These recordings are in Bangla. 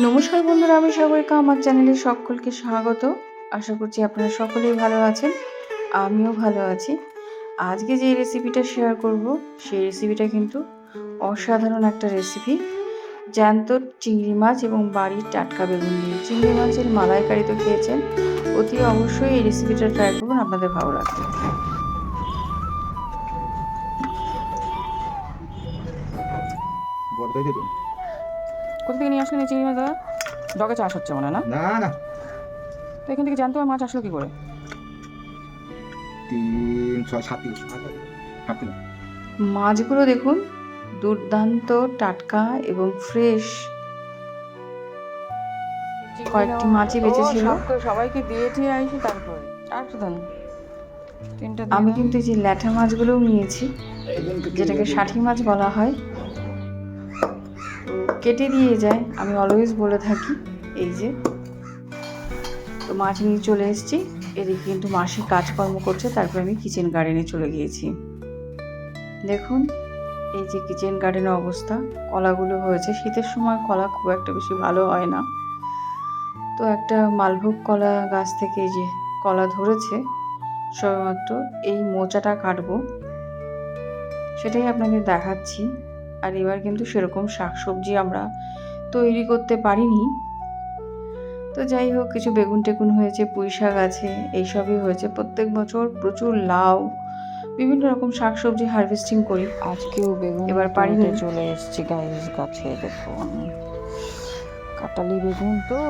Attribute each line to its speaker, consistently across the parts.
Speaker 1: নমস্কার বন্ধুরা, আমি সাগরিকা আমার চ্যানেলে সকলকে স্বাগত। আশা করছি আপনারা সকলেই ভালো আছেন, আমিও ভালো আছি। আজকে যে রেসিপিটা শেয়ার করব, সেই রেসিপিটা কিন্তু অসাধারণ একটা রেসিপি জ্যান্ত চিংড়ি মাছ এবং বাড়ির টাটকা বেগুন দিয়ে। চিংড়ি মাছের মালাইকারি তো খেয়েছেন, অতি অবশ্যই এই রেসিপিটা ট্রাই করুন, আপনাদের ভালো লাগবে।
Speaker 2: দিত
Speaker 3: কোথা থেকে নিয়ে আসলেন এই চিংড়ি মাছ দাদা ডগে চাষ হচ্ছে মনে হয় না?
Speaker 2: না না।
Speaker 3: তো এখান থেকে জানতো আর মাছ আসলো কি করে?
Speaker 2: তিন ছয় সাত
Speaker 1: মাছগুলো দেখুন দুর্দান্ত টাটকা এবং ফ্রেশ। কয়েকটি মাছই বেঁচে ছিল।
Speaker 3: ও, সবাইকে দিয়ে দিয়ে আইসি তারপরে। আর শুধু না। তিনটা দিয়ে
Speaker 1: আমি কিন্তু এই যে ল্যাঠা মাছগুলোও নিয়েছি যেটাকে ষাঠি মাছ বলা হয় কেটে দিয়ে যায়। আমি অলওয়েজ বলে থাকি, এই যে। তো মাছ নিয়ে চলে এসেছি। এদিকে কিন্তু মাসি কাজকর্ম করছে, তারপর আমি কিচেন গার্ডেনে চলে গিয়েছি। দেখুন, এই যে কিচেন গার্ডেনের অবস্থা। কলাগুলো হয়েছে। শীতের সময় কলা খুব একটা বেশি ভালো হয় না। তো একটা মালভোগ কলা গাছ থেকে যে কলা ধরেছে, সবেমাত্র এই মোচাটা কাটবো। সেটাই আপনাদের দেখাচ্ছি। আর এবার কিন্তু সেরকম শাকসবজি আমরা তৈরি করতে পারিনি। তো যাই হোক কিছু বেগুন টেগুন হয়েছে পুঁই শাক আছে এইসবই হয়েছে। প্রত্যেক বছর প্রচুর লাউ বিভিন্ন রকম শাকসবজি হারভেস্টিং করি।
Speaker 3: আজকেও বেগুন
Speaker 1: এবার পারিনি।
Speaker 3: চলে এসেছি গাছে দেখুন। কাটালি বেগুন তো।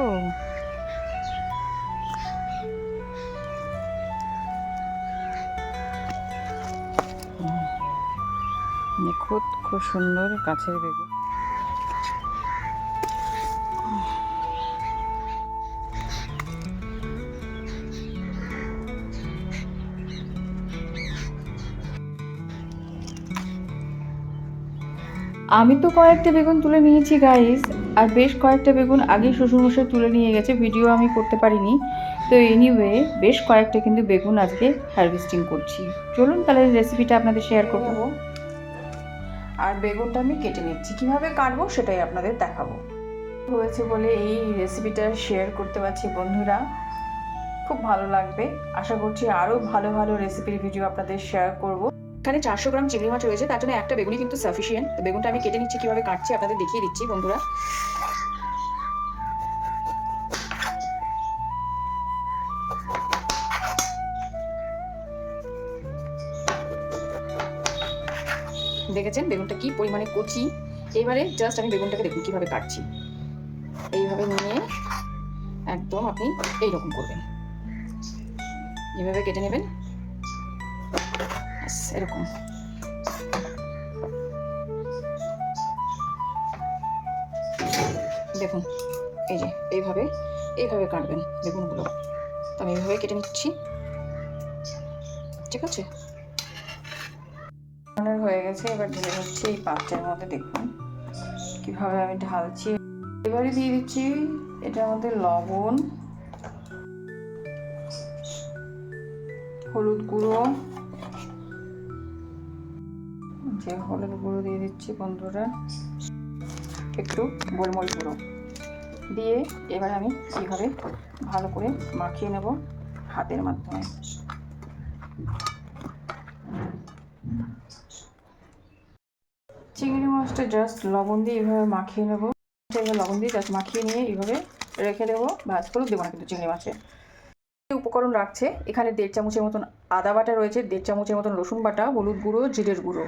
Speaker 3: নিখুঁত খুব সুন্দর গাছের বেগুন।
Speaker 1: আমি তো কয়েকটা বেগুন তুলে নিয়েছি গাইস আর বেশ কয়েকটা বেগুন আগেই শ্বশুরমশাই তুলে নিয়ে গেছে ভিডিও আমি করতে পারিনি। তো এনিওয়ে বেশ কয়েকটা কিন্তু বেগুন আজকে হারভেস্টিং করছি। চলুন তাহলে রেসিপিটা আপনাদের শেয়ার করব আর বেগুনটা আমি কেটে নিচ্ছি। কীভাবে কাটবো সেটাই আপনাদের দেখাবো। হয়েছে বলে এই রেসিপিটা শেয়ার করতে পারছি বন্ধুরা। খুব ভালো লাগবে। আশা করছি আরও ভালো ভালো রেসিপির ভিডিও আপনাদের শেয়ার করব। এখানে চারশো গ্রাম চিংড়ি মাছ রয়েছে, তার জন্য একটা বেগুনই কিন্তু সাফিসিয়েন্ট বেগুনটা আমি কেটে নিচ্ছি, কীভাবে কাটছি আপনাদের দেখিয়ে দিচ্ছি বন্ধুরা। দেখেছেন বেগুনটা কি পরিমাণে কচি? এবারে জাস্ট আমি বেগুনটাকে দেখুন কীভাবে কাটছি। এইভাবে নিয়ে একদম আপনি এইরকম করবেন। এইভাবে কেটে নেবেন। এরকম। দেখুন, এই যে, এইভাবে এইভাবে কাটবেন বেগুনগুলো। তো আমি এইভাবে কেটে নিচ্ছি। ঠিক আছে? হয়ে গেছে, এবার ঢেলে হচ্ছে এই পাত্রের মধ্যে, দেখুন কীভাবে আমি ঢালছি। এবারে দিয়ে দিচ্ছি এটার মধ্যে লবণ, হলুদ গুঁড়ো, যে হলুদ গুঁড়ো দিয়ে দিচ্ছি বন্ধুরা, একটু গোলমরিচ গুঁড়ো। দিয়ে এবার আমি এইভাবে ভালো করে মাখিয়ে নেব হাতের মাধ্যমে। চিংড়ি মাছটা জাস্ট লবণ দিয়ে এইভাবে মাখিয়ে নেব। এবার লবণ দিয়ে জাস্ট মাখিয়ে নিয়ে এইভাবে রেখে দেবো ভাজ করে দেবো না কিন্তু চিংড়ি মাছে। উপকরণ রাখছে, এখানে দেড় চামচের মতন আদা বাটা রয়েছে, দেড় চামচের মতন রসুন বাটা, হলুদ গুঁড়ো, জিরের গুঁড়ো।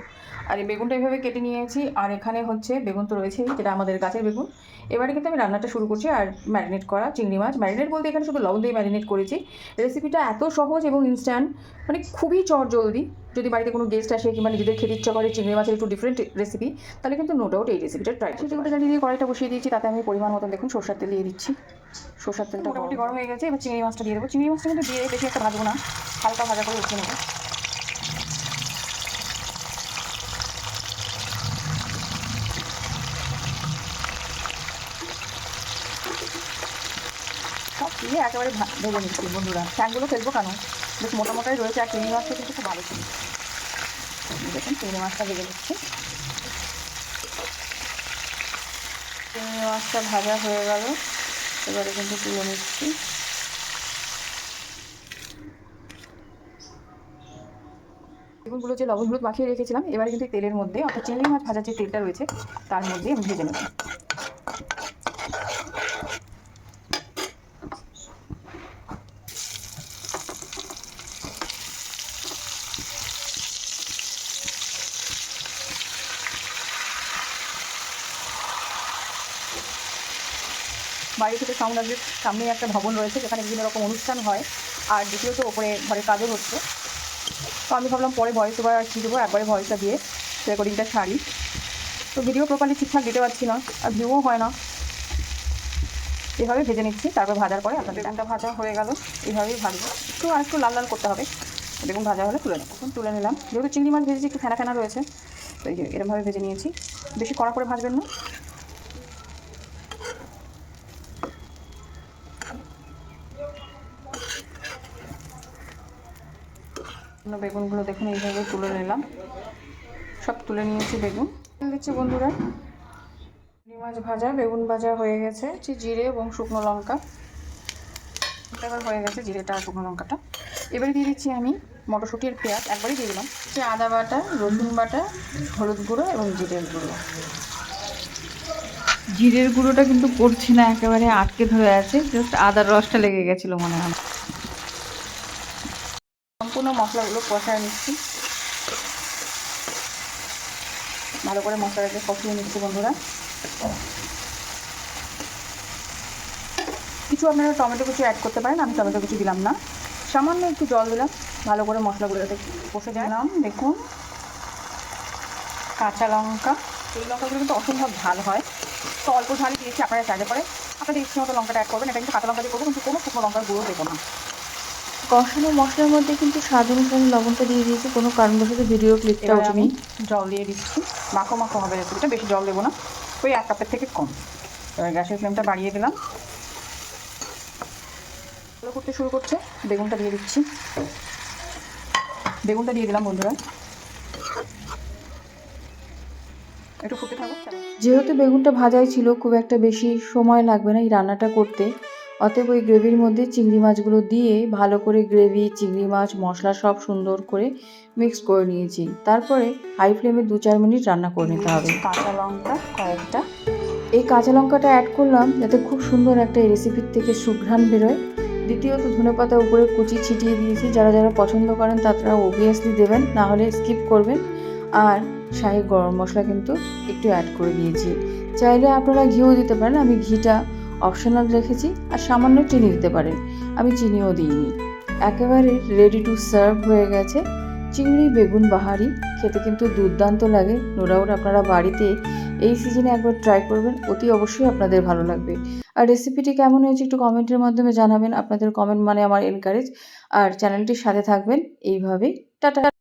Speaker 1: আর এই বেগুনটা এইভাবে কেটে নিয়েছি, আর এখানে হচ্ছে বেগুন তো রয়েছেই, যেটা আমাদের গাছের বেগুন। এবারে কিন্তু আমি রান্নাটা শুরু করছি, আর ম্যারিনেট করা চিংড়ি মাছ। ম্যারিনেট বলতে এখানে শুধু লবণ দিয়ে ম্যারিনেট করেছি। রেসিপিটা এত সহজ এবং ইনস্ট্যান্ট মানে খুবই চট জলদি যদি বাড়িতে কোনো গেস্ট আসে কিংবা নিজেদের খেতে ইচ্ছা করে চিংড়ি মাছের একটু ডিফারেন্ট রেসিপি তাহলে কিন্তু নো ডাউট এই রেসিপিটা ট্রাই সেটা জ্বালিয়ে দিয়ে কড়াইটা বসিয়ে দিয়েছি তাতে আমি পরিমাণ মতন দেখুন সরষার তেল দিয়ে দিচ্ছি। সরষার তেলটা মোটামুটি গরম হয়ে গেছে এবার চিংড়ি মাছটা দিয়ে দেবো। চিংড়ি মাছটা কিন্তু দিয়ে বেশি একটা ভাজবো না হালকা ভাজা করে উঠিয়ে নেব। সব দিয়ে একেবারে ভেজে নিচ্ছি বন্ধুরা। ট্যাঙ্কগুলো ফেলব কেন? বেশ মোটা মোটাই রয়েছে, আর চিংড়ি মাছটা কিন্তু খুব ভালো ছিল। দেখুন, চিংড়ি মাছটা ভেজে নিচ্ছি। চিংড়ি মাছটা ভাজা হয়ে গেল। এবারে কিন্তু তুলে নিচ্ছি। বেগুনগুলো লবণ হলুদ মাখিয়ে রেখেছিলাম, এবারে কিন্তু তেলের মধ্যে, অর্থাৎ চিংড়ি মাছ ভাজার যে তেলটা রয়েছে, তার মধ্যে আমি ভেজে নেব। বাড়ি থেকে সাউন্ড আসবে সামনেই একটা ভবন রয়েছে যেখানে বিভিন্ন রকম অনুষ্ঠান হয়। আর দ্বিতীয়ত ওপরে ঘরের কাজও হচ্ছে। তো আমি ভাবলাম পরে ভয়েস ওভার আর কী দেবো একবারে ভয়েসটা দিয়ে রেকর্ডিংটা সারি তো ভিডিও প্রপারলি ঠিকঠাক দিতে পারছি না আর ভিউও হয় না। এভাবে ভেজে নিচ্ছি তারপর ভাজার পরে আপনার বেগুনটা ভাজা হয়ে গেল এইভাবেই ভাজবো। একটু আর একটু লাল লাল করতে হবে। বেগুন ভাজা হলে তুলে নেব। তুলে নিলাম। যেহেতু চিংড়ি মাছ ভেজেছি একটু ফেনা ফেনা রয়েছে। তো এই যে এরমভাবে ভেজে নিয়েছি। বেশি কড়া করে ভাজবেন না। বেগুনগুলো দেখুন, এইভাবে তুলে নিলাম। সব তুলে নিয়েছি বেগুন। দিচ্ছি বন্ধুরা মাছ ভাজা, বেগুন ভাজা হয়ে গেছে। জিরে এবং শুকনো লঙ্কা। এবার হয়ে গেছে জিরেটা আর শুকনো লঙ্কাটা। এবারে দিয়ে দিচ্ছি আমি মটরশুঁটির পেঁয়াজ। একবারই দিয়ে দিলাম। হচ্ছে আদা বাটা, রসুন বাটা, হলুদ গুঁড়ো এবং জিরের গুঁড়ো। জিরের গুঁড়োটা কিন্তু পড়ছে না, একেবারে আটকে ধরে আছে। জাস্ট আদার রসটা লেগে গেছিল মনে হয়। সম্পূর্ণ মশলাগুলো কষায় নিচ্ছি। ভালো করে মশলাটাকে কষিয়ে নিচ্ছি বন্ধুরা। কিছু আপনারা টমেটো কুচি অ্যাড করতে পারেন আমি টমেটো কুচি দিলাম না। সামান্য একটু জল দিলাম ভালো করে মশলাগুলো যাতে কষে দিলাম দেখুন। কাঁচা লঙ্কা এই লঙ্কাগুলো কিন্তু অসম্ভব ঝাল হয়। তো অল্প ঝালই দিয়েছি আপনারা চাইলে পরে। আপনাদের ইচ্ছে মতো লঙ্কাটা অ্যাড করবেন এটা কিন্তু কাঁচা লঙ্কা দিয়ে করব কিন্তু কোনো শুকনো লঙ্কার গুঁড়ো দেবো না।
Speaker 3: কষানো মশলার মধ্যে কিন্তু স্বাদ অনুসারে লবণটা দিয়ে দিয়েছি কোনো কারণবশত ভিডিও ক্লিপটা
Speaker 1: এবার
Speaker 3: ওঠেনি
Speaker 1: আমি জল দিয়ে দিচ্ছি। মাখো মাখো হবে রেসিপিটা বেশি জল দেবো না। ওই এক কাপের থেকে কম। এবার গ্যাসের ফ্লেমটা বাড়িয়ে দিলাম। ভালো করতে শুরু করছে বেগুনটা দিয়ে দিচ্ছি। বেগুনটা দিয়ে দিলাম বন্ধুরা। একটু ফুটে থাকুক
Speaker 3: যেহেতু বেগুনটা ভাজাই ছিল খুব একটা বেশি সময় লাগবে না এই রান্নাটা করতে। অতএব ওই গ্রেভির মধ্যে চিংড়ি মাছগুলো দিয়ে ভালো করে গ্রেভি চিংড়ি মাছ মশলা সব সুন্দর করে মিক্স করে নিয়েছি। তারপরে হাই ফ্লেমে দু চার মিনিট রান্না করে নিতে হবে।
Speaker 1: কাঁচা লঙ্কা কয়েকটা।
Speaker 3: এই কাঁচা লঙ্কাটা অ্যাড করলাম যাতে খুব সুন্দর একটা রেসিপির থেকে সুঘ্রাণ বেরোয়। দ্বিতীয়ত ধনেপাতা উপরে কুচি ছিটিয়ে দিয়েছি। যারা যারা পছন্দ করেন তারা অবভিয়াসলি দেবেন না হলে স্কিপ করবেন। আর শাহি গরম মশলা কিন্তু একটু অ্যাড করে দিয়েছি। চাইলে আপনারা ঘিও দিতে পারেন আমি ঘিটা অপশনাল রেখেছি আর সামান্য চিনি দিতে পারেন। আমি চিনিও দিইনি। একেবারে রেডি টু সার্ভ হয়ে গেছে। চিংড়ি, বেগুন, বাহারি খেতে কিন্তু দুর্দান্ত লাগে। নো ডাউট আপনারা বাড়িতে এই সিজনে একবার ট্রাই করবেন, অতি অবশ্যই আপনাদের ভালো লাগবে। আর রেসিপিটি কেমন হয়েছে একটু কমেন্টের মাধ্যমে জানাবেন। আপনাদের কমেন্ট মানে আমার এনকারেজ আর চ্যানেলটির সাথে থাকবেন। এইভাবেই টাটা।